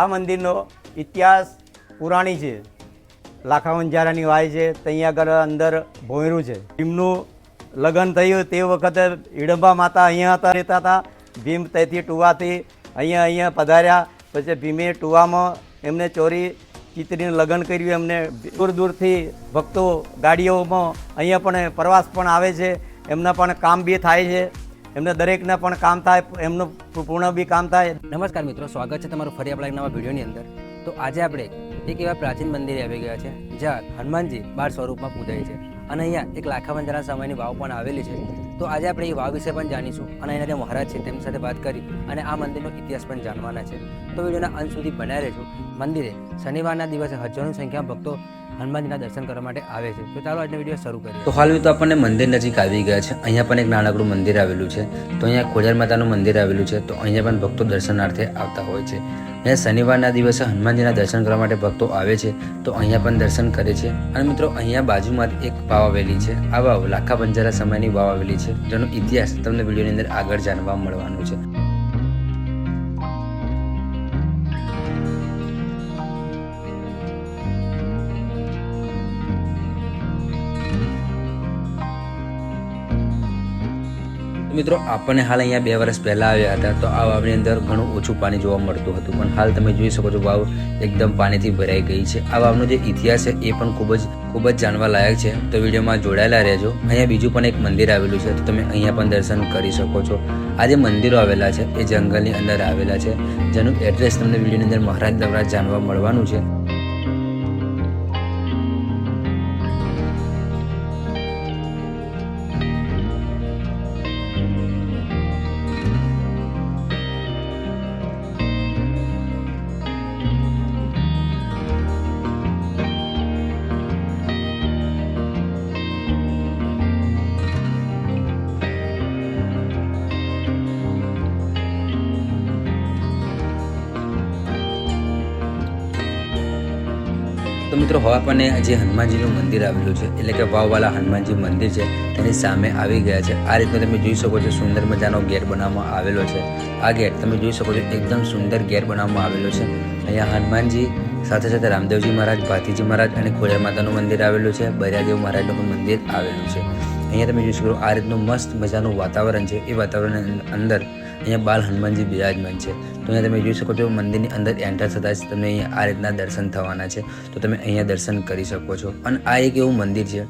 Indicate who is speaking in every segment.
Speaker 1: આ મંદિરનો ઇતિહાસ પુરાણી છે. લાખા વંજારાની વાય છે ત્યાં આગળ અંદર ભોંયરું છે. ભીમનું લગ્ન થયું તે વખતે હિડંબા માતા અહીંયા હતા, રહેતા હતા. ભીમ ત્યાંથી ટુવાથી અહીંયા અહીંયા પધાર્યા. પછી ભીમે ટુવામાં એમને ચોરી ચિત્રીને લગ્ન કર્યું, એમને દૂર દૂરથી ભક્તો ગાડીઓમાં અહીંયા પણ પ્રવાસ પણ આવે છે. એમના પણ કામ બી થાય છે. એમને દરેકના પણ કામ થાય, એમનું પૂર્ણ બી કામ થાય.
Speaker 2: નમસ્કાર મિત્રો, સ્વાગત છે તમારું ફરી આપણા એક નવા વિડીયોની અંદર. તો આજે આપણે એક એવા પ્રાચીન મંદિરે આવી ગયા છે, જ્યાં હનુમાનજી બાર સ્વરૂપમાં પૂજાય છે. અને અહીંયા એક લાખા બંજારા સમયની વાવ પણ આવેલી છે. તો આજે આપણે એ વાવ વિશે પણ જાણીશું અને એના જે મહારાજ છે તેમની સાથે વાત કરી અને આ મંદિરનો ઇતિહાસ પણ જાણવાના છે. તો વિડીયોના અંત સુધી બનાવી રહેજો. મંદિરે શનિવારના દિવસે હજારોની સંખ્યામાં ભક્તો હનુમાનજીના દર્શન કરવા માટે આવે છે. તો ચાલો આજનો વીડિયો શરૂ કરીએ.
Speaker 3: તો હાલ તો આપણને મંદિર નજીક આવી ગયા છે. અહીંયા પણ એક નાનકડું મંદિર આવેલું છે. તો અહીંયા ખોજાર માતાનું મંદિર આવેલું છે. તો અહીંયા પણ ભક્તો દર્શનાર્થે આવતા હોય છે. અહીંયા શનિવારના દિવસે હનુમાનજીના દર્શન કરવા માટે ભક્તો આવે છે. તો અહીંયા પણ દર્શન કરે છે. અને મિત્રો અહીંયા બાજુમાં એક વાવ આવેલી છે. આ વાવ લાખા બંજારા સમયની વાવ આવેલી છે, જેનો ઇતિહાસ તમને વિડીયોની અંદર આગળ જાણવા મળવાનો છે. મિત્રો, આપણને હાલ અહીંયા બે વર્ષ પહેલાં આવ્યા હતા, તો આ વાવની અંદર ઘણું ઓછું પાણી જોવા મળતું હતું. પણ હાલ તમે જોઈ શકો છો, વાવ એકદમ પાણીથી ભરાઈ ગઈ છે. આ વાવનો જે ઇતિહાસ છે, એ પણ ખૂબ જ ખૂબ જ જાણવા લાયક છે. તો વિડીયોમાં જોડાયેલા રહેજો. અહીંયા બીજું પણ એક મંદિર આવેલું છે, તો તમે અહીંયા પણ દર્શન કરી શકો છો. આ જે મંદિરો આવેલા છે, એ જંગલની અંદર આવેલા છે, જેનું એડ્રેસ તમને વિડીયોની અંદર મહારાજ દ્વારા જાણવા મળવાનું છે. મિત્રો, હવે આપણને જે હનુમાનજીનું મંદિર આવેલું છે, એટલે કે વાવવાલા હનુમાનજી મંદિર છે, તેની સામે આવી ગયા છે. આ રીતનો તમે જોઈ શકો છો, સુંદર મજાનો ગેટ બનાવવામાં આવેલો છે. આ ગેટ તમે જોઈ શકો છો, એકદમ સુંદર ગેટ બનાવવામાં આવેલો છે. અહીંયા હનુમાનજી, સાથે સાથે રામદેવજી મહારાજ ભાતીજી મહારાજ અને ખોડિયા માતાનું મંદિર આવેલું છે બરિયાદેવ મહારાજનું પણ મંદિર આવેલું છે. અહીંયા તમે જોઈ શકો આ રીતનું મસ્ત મજાનું વાતાવરણ છે. એ વાતાવરણની અંદર અહીંયા બાલ હનુમાનજી બિરાજમાન છે. તો અહીંયા તમે જોઈ શકો છો મંદિરની અંદર એન્ટર થતાં જ તમને અહીંયા આ રીતના દર્શન થવાના છે. તો તમે અહીંયા દર્શન કરી શકો છો. અને આ એક એવું મંદિર છે,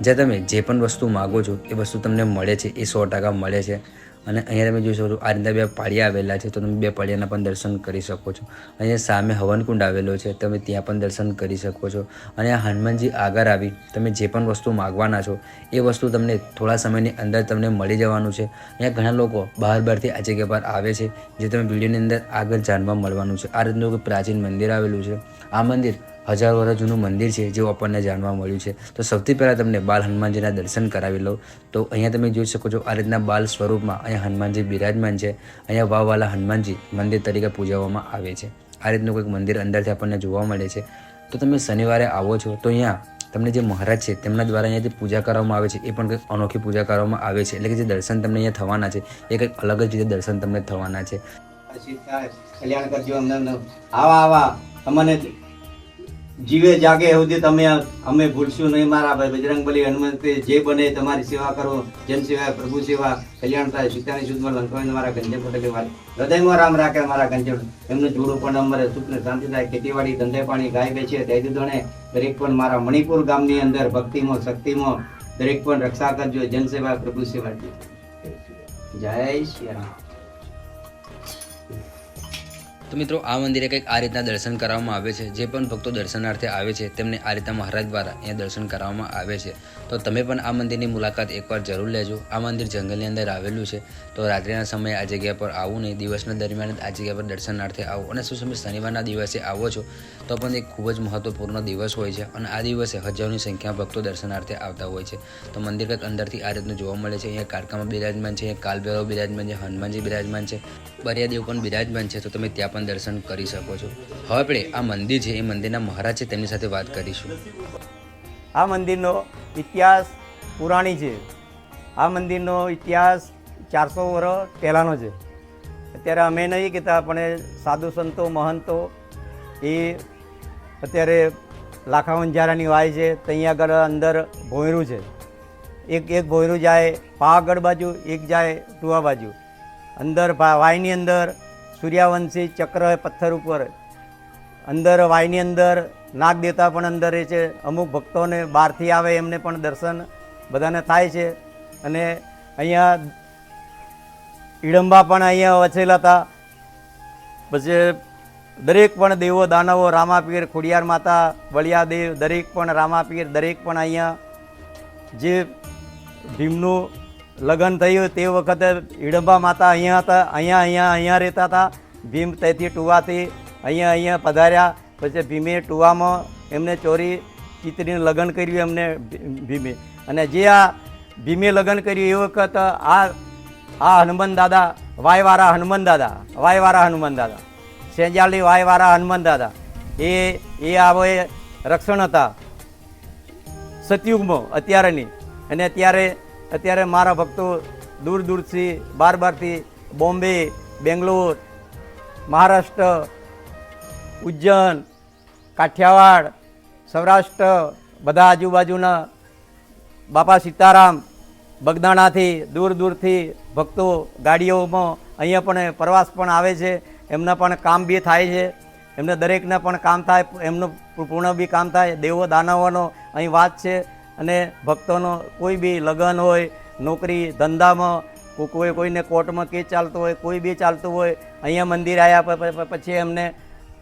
Speaker 3: જ્યાં તમે જે પણ વસ્તુ માગો છો, એ વસ્તુ તમને મળે છે, એ સો ટકા મળે છે. અને અહીંયા તમે જોઈ શકો છો, આ રીતના બે પાળિયા આવેલા છે, તો તમે બે પાળિયાના પણ દર્શન કરી શકો છો. અહીંયા સામે હવનકુંડ આવેલો છે, તમે ત્યાં પણ દર્શન કરી શકો છો. અને આ હનુમાનજી આગળ આવી, તમે જે પણ વસ્તુ માગવાના છો, એ વસ્તુ તમને થોડા સમયની અંદર તમને મળી જવાનું છે. અહીંયા ઘણા લોકો બહાર બહારથી આ જગ્યા પર આવે છે, જે તમે વિડીયોની અંદર આગળ જાણવા મળવાનું છે. આ રીતનું પ્રાચીન મંદિર આવેલું છે. આ મંદિર હજાર વર્ષ જૂનું મંદિર છે, જેવું આપણને જાણવા મળ્યું છે. તો સૌથી પહેલાં તમને બાલ હનુમાનજીના દર્શન કરાવી લો તો અહીંયા તમે જોઈ શકો છો, આ રીતના બાલ સ્વરૂપમાં અહીંયા હનુમાનજી બિરાજમાન છે. અહીંયા વાવવાલા હનુમાનજી મંદિર તરીકે પૂજવામાં આવે છે. આ રીતનું કોઈક મંદિર અંદરથી આપણને જોવા મળે છે. તો તમે શનિવારે આવો છો, તો અહીંયા તમને જે મહારાજ છે, તેમના દ્વારા અહીંયા જે પૂજા કરવામાં આવે છે. એ પણ કંઈક અનોખી પૂજા કરવામાં આવે છે. એટલે કે જે દર્શન તમને અહીંયા થવાના છે, એ કંઈક અલગ જ રીતે દર્શન તમને થવાના છે.
Speaker 1: કલ્યાણ કરજો અમને આવા આવા અમને જીવે જાગે સુધી તમે અમે ભૂલશું નહીં. મારા બજરંગ બલી હનુમંત જે બને તમારી સેવા કરો. જન સેવા પ્રભુ સેવા કલ્યાણ થાય. સીતાની શુદ્ધમાં લંકાવીને મારા ગંજે પટેલે મારી હૃદયમાં રામ રાખે મારા ગંજે એમનું જોડું પણ અમારે સુખ ને શાંતિ થાય. ખેતીવાડી, ધંધે પાણી ગાય બેચે તે દણે દરેક પણ મારા મણિપુર ગામની અંદર ભક્તિમાં, શક્તિમાં દરેક પણ રક્ષા કરજો. જન સેવા પ્રભુ સેવા જય શ્રી રામ.
Speaker 3: તો મિત્રો, આ મંદિરે કંઈક આ રીતના દર્શન કરવામાં આવે છે. જે પણ ભક્તો દર્શનાર્થે આવે છે, તેમને આ રીતના મહારાજ દ્વારા અહીંયા દર્શન કરવામાં આવે છે. તો તમે પણ આ મંદિરની મુલાકાત એકવાર જરૂર લેજો. આ મંદિર જંગલની અંદર આવેલું છે. તો રાત્રિના સમયે આ જગ્યા પર આવું નહીં. દિવસના દરમિયાન આ જગ્યા પર દર્શનાર્થે આવો. અને શું તમે શનિવારના દિવસે આવો છો, તો પણ એક ખૂબ જ મહત્વપૂર્ણ દિવસ હોય છે. અને આ દિવસે હજારોની સંખ્યામાં ભક્તો દર્શનાર્થે આવતા હોય છે. તો મંદિર કંઈક અંદરથી આ રીતનું જોવા મળે છે. અહીંયા કારકામાં બિરાજમાન છે, અહીંયા કાલભૈરવ બિરાજમાન છે, હનુમાનજી બિરાજમાન છે. બરિયાદેવ પણ બિરાજમાન છે, તો તમે ત્યાં પણ દર્શન કરી શકો છો. હવે આપણે આ મંદિર છે, એ મંદિરના મહારાજ છે, તેમની સાથે વાત કરીશું.
Speaker 1: આ મંદિરનો ઇતિહાસ પુરાણી છે. આ મંદિરનો ઇતિહાસ ચારસો વર્ષ પહેલાંનો છે. અત્યારે અમે નહીં કહેતા, પણ સાધુ સંતો, મહંતો, એ અત્યારે લાખાવંજારાની વાય છે ત્યાં આગળ અંદર ભોંયરું છે. એક એક ભોંયરું જાય, પાવાગઢ બાજુ, એક જાય ટુવા બાજુ. અંદર વાયની અંદર સૂર્યવંશી ચક્ર પથ્થર ઉપર, અંદર વાયની અંદર નાગ દેવતા પણ અંદર રહે છે. અમુક ભક્તોને બહારથી આવે એમને પણ દર્શન બધાને થાય છે. અને અહીંયા ઈડંબા પણ અહીંયા વસેલા હતા. પછી દરેક પણ દેવો દાનવો, રામાપીર, ખોડિયાર માતા, બળિયાદેવ, દરેક પણ રામાપીર, દરેક પણ અહીંયા જે ભીમનું લગ્ન થયું તે વખતે ઈડંબા માતા અહીંયા હતા, અહીંયા અહીંયા અહીંયા રહેતા હતા. ભીમ તેથી ટુવાથી અહીંયા અહીંયા પધાર્યા. પછી ભીમે ટુવામાં એમને ચોરી ચિત્રીને લગ્ન કર્યું એમને ભીમે. અને જે આ ભીમે લગ્ન કર્યું એ વખત આ આ હનુમાન દાદા, વાયવારા હનુમાન દાદા વાયવાળા હનુમાન દાદા, સેંજાલી વાયવારા હનુમાન દાદા, એ એ આવે રક્ષણ હતા. સતયુગમાં, અત્યારેની. અને અત્યારે અત્યારે મારા ભક્તો દૂર દૂરથી, બાર બારથી બોમ્બે, બેંગ્લોર, મહારાષ્ટ્ર, ઉજ્જૈન, કાઠિયાવાડ, સૌરાષ્ટ્ર, બધા આજુબાજુના બાપા સીતારામ, બગદાણાથી દૂર દૂરથી ભક્તો ગાડીઓમાં અહીંયા પણ પ્રવાસ પણ આવે છે. એમના પણ કામ બી થાય છે. એમને દરેકને પણ કામ થાય, એમનું પૂર્ણ બી કામ થાય. દેવો દાનવોનો અહીં વાત છે. અને ભક્તોનો કોઈ બી લગ્ન હોય, નોકરી ધંધામાં કોઈ, કોઈને કોર્ટમાં કેસ ચાલતો હોય, કોઈ બી ચાલતું હોય, અહીંયા મંદિર આવ્યા પછી એમને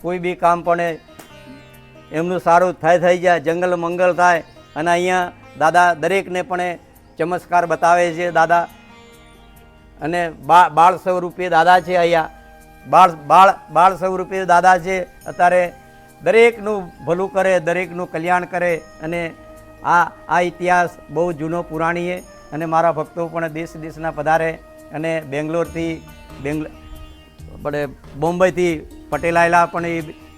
Speaker 1: કોઈ બી કામ પણ એમનું સારું થાય, થઈ જાય, જંગલ મંગલ થાય, અને અહીંયા દાદા દરેકને પણ ચમત્કાર બતાવે છે દાદા. અને બા, બાળ સ્વરૂપે દાદા છે અહીંયા. બાળ બાળ બાળ સ્વરૂપે દાદા છે. અત્યારે દરેકનું ભલું કરે, દરેકનું કલ્યાણ કરે, અને આ આ ઇતિહાસ બહુ જૂનો પુરાણીએ અને મારા ભક્તો પણ દેશ દેશના પધારે અને બેંગ્લોરથી બેંગ્લ, આપણે બોમ્બેથી પટેલ આવેલા પણ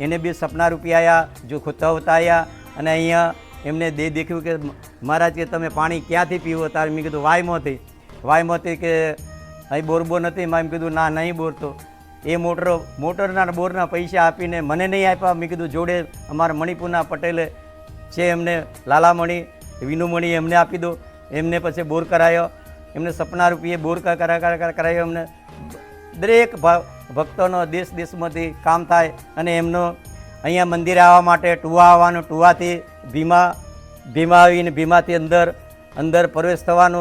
Speaker 1: એને બી સપના રૂપી આવ્યા જો ખોતા હોતા આવ્યા અને અહીંયા એમને દે દેખ્યું કે મહારાજ કે તમે પાણી ક્યાંથી પીવો? તારે મેં કીધું વાયમોથી વાયમોથી કે અહીં બોરબો નથી. મેં એમ કીધું, ના, નહીં બોરતો. એ મોટર, મોટરના બોરના પૈસા આપીને મને નહીં આપ્યા. મેં કીધું, જોડે અમારા મણિપુરના પટેલે છે એમને લાલામણી વિનુમણી એમને આપી દો. એમને પછી બોર કરાયો. એમને સપના રૂપિયે બોર કરા કરા કરા કરાયો. એમને દરેક ભક્તોનો દેશ દેશમાંથી કામ થાય અને એમનો અહીંયા મંદિરે આવવા માટે ટુવા આવવાનું, ટુવાથી ભીમા ભીમા આવીને ભીમાથી અંદર અંદર પ્રવેશ થવાનો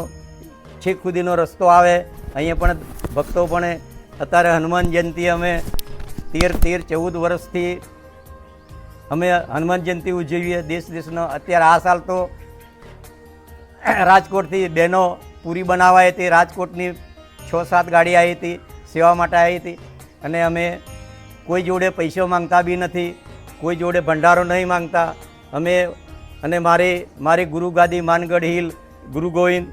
Speaker 1: છેક સુધીનો રસ્તો આવે. અહીંયા પણ ભક્તો પણ અત્યારે હનુમાન જયંતિ અમે તેર તેર ચૌદ વર્ષથી અમે હનુમાન જયંતિ ઉજવીએ, દેશ દેશનો. અત્યારે આ સાલ તો રાજકોટથી બહેનો પૂરી બનાવાઈ હતી. રાજકોટની છ સાત ગાડી આવી હતી, સેવા માટે આવી હતી. અને અમે કોઈ જોડે પૈસો માંગતા બી નથી, કોઈ જોડે ભંડારો નહીં માંગતા. અમે અને મારી મારી ગુરુ ગાદી માનગઢ હિલ, ગુરુ ગોવિંદ,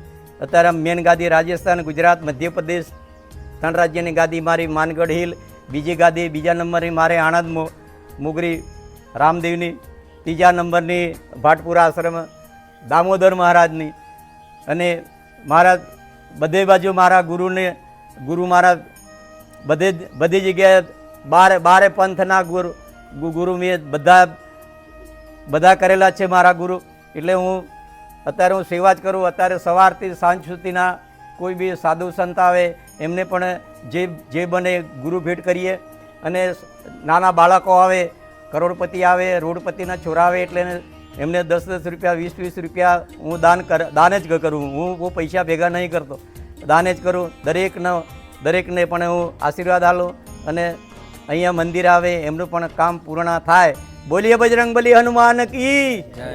Speaker 1: અત્યારે મેન ગાદી રાજસ્થાન, ગુજરાત, મધ્યપ્રદેશ, ત્રણ રાજ્યની ગાદી મારી માનગઢ હિલ, બીજી ગાદી બીજા નંબરની મારે આણંદ મુગરી રામદેવની, ત્રીજા નંબરની ભાટપુરા આશ્રમ, દામોદર મહારાજની અને મારા બધે બાજુ મારા ગુરુને, ગુરુ મારા બધે બધી જગ્યાએ બારે બારે પંથના ગુરુ ગુરુ મેં બધા બધા કરેલા છે મારા ગુરુ. એટલે હું અત્યારે હું સેવા જ કરું, અત્યારે સવારથી સાંજ સુધીના કોઈ બી સાધુ સંત આવે, એમને પણ જે જે બને ગુરુ ભેટ કરીએ. અને નાના બાળકો આવે કરોડપતિ આવે, રોડપતિના છોરા આવે એટલે એમને દસ દસ રૂપિયા, વીસ વીસ રૂપિયા હું દાન કર, દાન જ કરું. હું બહુ પૈસા ભેગા નહીં કરતો. દાન જ કરું. દરેકનો, દરેકને પણ હું આશીર્વાદ આલું અને અહીંયા મંદિર આવે, એમનું પણ કામ પૂર્ણ થાય. બોલીએ બજરંગબલી હનુમાન કી
Speaker 2: જય.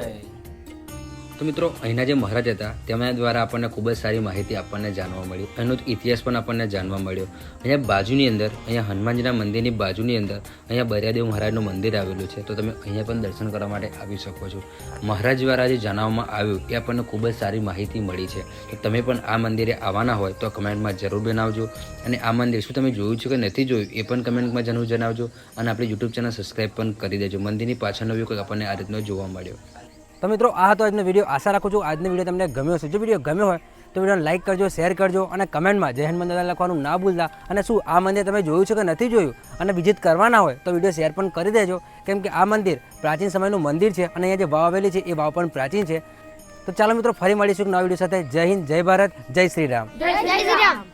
Speaker 3: તો મિત્રો, અહીંના જે મહારાજ હતા, તેમના દ્વારા આપણને ખૂબ જ સારી માહિતી આપણને જાણવા મળી. એનો ઇતિહાસ પણ આપણને જાણવા મળ્યો. અહીંયા બાજુની અંદર, અહીંયા હનુમાનજીના મંદિરની બાજુની અંદર, અહીંયા બરિયાદેવ મહારાજનું મંદિર આવેલું છે. તો તમે અહીંયા પણ દર્શન કરવા માટે આવી શકો છો. મહારાજ દ્વારા જે જણાવવામાં આવ્યું, એ આપણને ખૂબ જ સારી માહિતી મળી છે. તો તમે પણ આ મંદિરે આવવાના હોય, તો કમેન્ટમાં જરૂર બનાવજો અને આ મંદિર શું તમે જોયું છે કે નથી જોયું, એ પણ કમેન્ટમાં જરૂર જણાવજો. અને આપણી યુટ્યુબ ચેનલ સબસ્ક્રાઈબ પણ કરી દેજો. મંદિરની પાછળનો વ્યૂ કંઈક આપણને આ રીતનો જોવા મળ્યો.
Speaker 2: તો મિત્રો, આ હતો આજનો વીડિયો આશા રાખું છું આજનો વીડિયો તમને ગમ્યો હશે. જો વીડિયો ગમ્યો હોય, તો વિડીયોને લાઇક કરજો શેર કરજો અને કમેન્ટમાં જય હનુમાન દાદા લખવાનું ના ભૂલતા. અને શું, આ મંદિર તમે જોયું છે કે નથી જોયું? અને વિઝિટ કરવાના હોય, તો વીડિયો શેર પણ કરી દેજો. કેમ કે આ મંદિર પ્રાચીન સમયનું મંદિર છે અને અહીંયા જે વાવ આવેલી છે, એ વાવ પણ પ્રાચીન છે. તો ચાલો મિત્રો, ફરી મળીશું નવા વીડિયો સાથે. જય હિન્દ, જય ભારત, જય શ્રી રામ.
Speaker 4: જય શ્રી રામ.